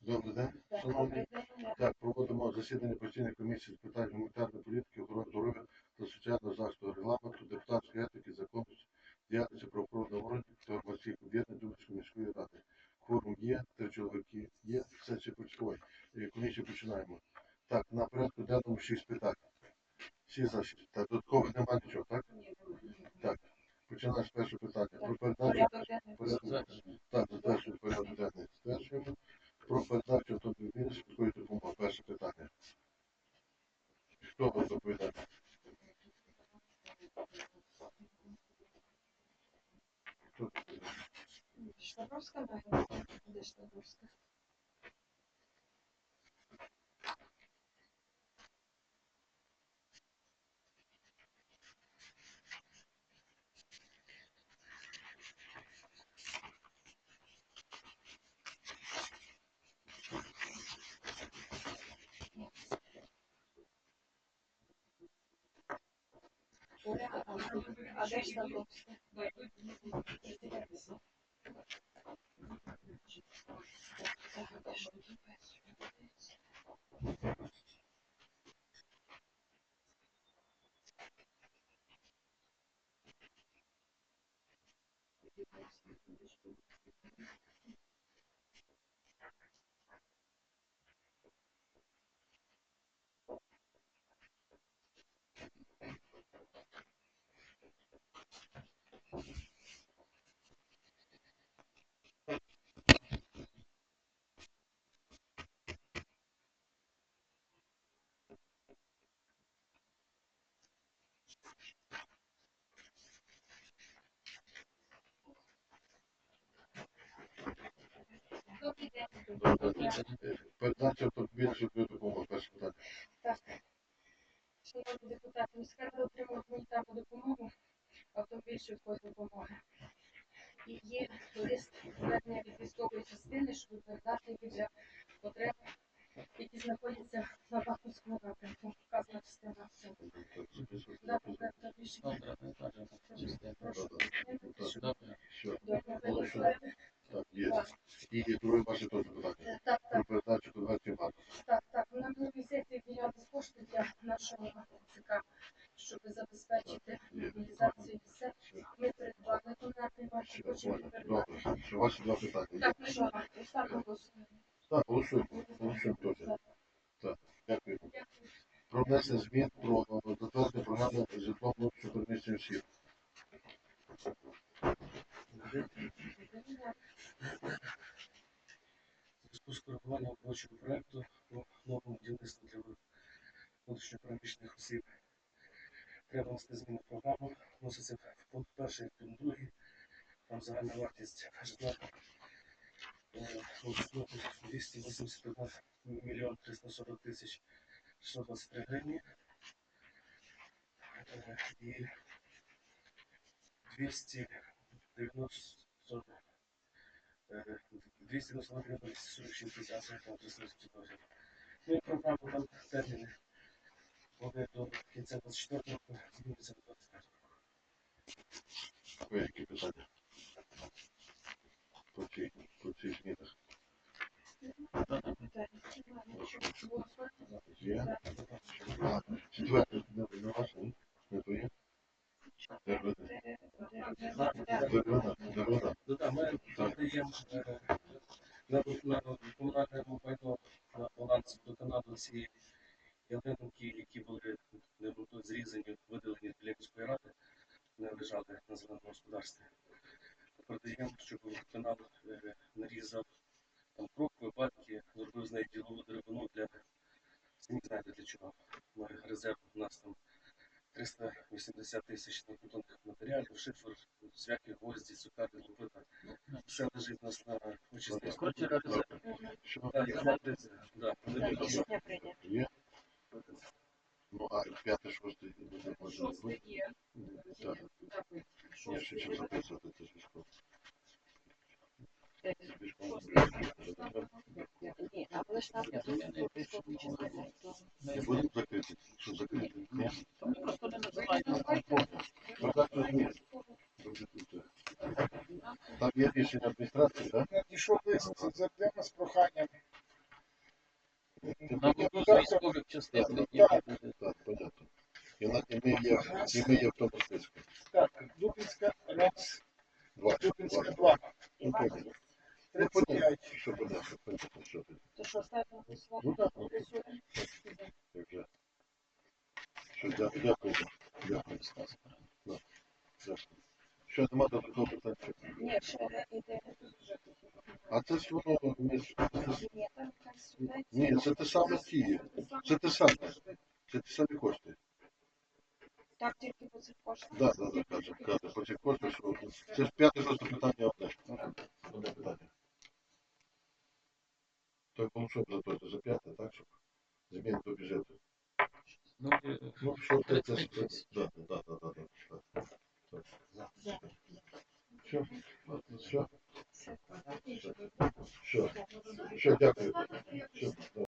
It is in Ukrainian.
Добрий день. Шановні. Так, проводимо засідання постійної комісії з питань гуманітарної політики, охорони здоров'я та соціального захисту регламенту, депутатської етики, законності, діяльності правоохоронного органів та громадських об'єднань Дубинської міської ради. Форум є, три чоловіки є, сесія початкової. Е, Комісію починаємо. Так, на порядку денному шість питань. Всі за шість. Так, додаткових немає нічого, так? Так. Починаємо з першого питання. Про передачу. Так, затверджуємо порядок денний. Про передачу автомобілів швидкої допомоги. Перше питання. Хто буде доповідати? Хто доповідає? Штабровська, де Agastabo. Thank you. А де Штабровська? Передача автомобілів швидкої допомоги. Перше питання. Так. Шановні депутати, міська рада отримала гуманітарну допомогу, автомобіль швидкої допомоги. І є лист звернення від військової частини, щоб передати для потреб, які знаходяться на Бахмутському напрямку. Вказана частина. всього. Так, записуйте. Да, так, так, рішення. Добре, ми кажемо. Прошу. Добре. Все. Дякую. Так, є. І друге ваше теж питання. Так, Про так, передачу конвертів марки. так, так. На минулій сесії виділялись кошти для нашого ЦК, щоб забезпечити мобілізацію і все. Ми придбали конвертний марки, Все, хочемо передати. Добре. Що ваші два питання? Так, ми що, ставимо голосування. Так, голосуємо. Голосуємо теж. Так, дякую. Дякую. Про внесення змін про затвердження програми житло внутрішньо переміщених осіб. Зв'язку з коригуванням робочого проекту по новому будівництву для внутрішньопереміщених осіб треба внести зміни в програму. Вноситься в пункт перший, пункт другий. Там загальна вартість житла е, у сумі 281 мільйон 340 тисяч 623 гривні. Е, І 290 е, 292 гривень 246 тисяч там 380 гривень. Ну і програму там терміни. Вони до кінця 24 року змінюються до 25 року. Ви які питання? По цій, по цих змінах. Є? А, четверте, не, не ваше, ні? Не твоє? Деревина. Ну е, на, на комунальне баланс до Канади ці ялинки, які були не зрізані, видалені для міської ради, не лежали на зеленому господарстві. Передаємо, щоб канал е, нарізав там крокви, батьки, зробив з неї ділову деревину для самі знаєте для чого. Резерв у нас там 380 тисяч неконтонних матеріалів, шифер, зв'яки, гвозді, цукати, лопита. Все лежить у нас на Рішення прийнято. Є? Ну, а п'яте, шосте, може Шосте бути. є. Так. Ще чим записувати, це ж. Не будемо закриті, що ми просто не змін. Там є рішення адміністрації, так? надійшов лист з завдяма з проханням. На одну з військових частин. Так, понятно. І, ми є, в тому. Так, Дубінська, раз, Два. Дубінська, Два. два, Ну, понятно. Ну, 35. понятно. Що понятно, понятно, що ти. То що ставимо на голосування? Ну, так, як же. Що, дя- дякую. Дякую. Да. Дякую. Що, нема до такого питання? Ні, ще йде. А це ж воно, ми Ні, це те саме ті. Це те саме. Це ті самі кошти. Так, тільки по цих коштах. Да, да, да, каже, по цих коштах, що це ж п'яте просто питання одне. Одне питання. То голосуємо за те, за п'яте, так, щоб зміни до бюджету. Ну, е, Ну, що ти це, 30 це, тисяч. да, да, да, да, да, Що? Що? Що, все, Все. все, все, дякую. Все, да.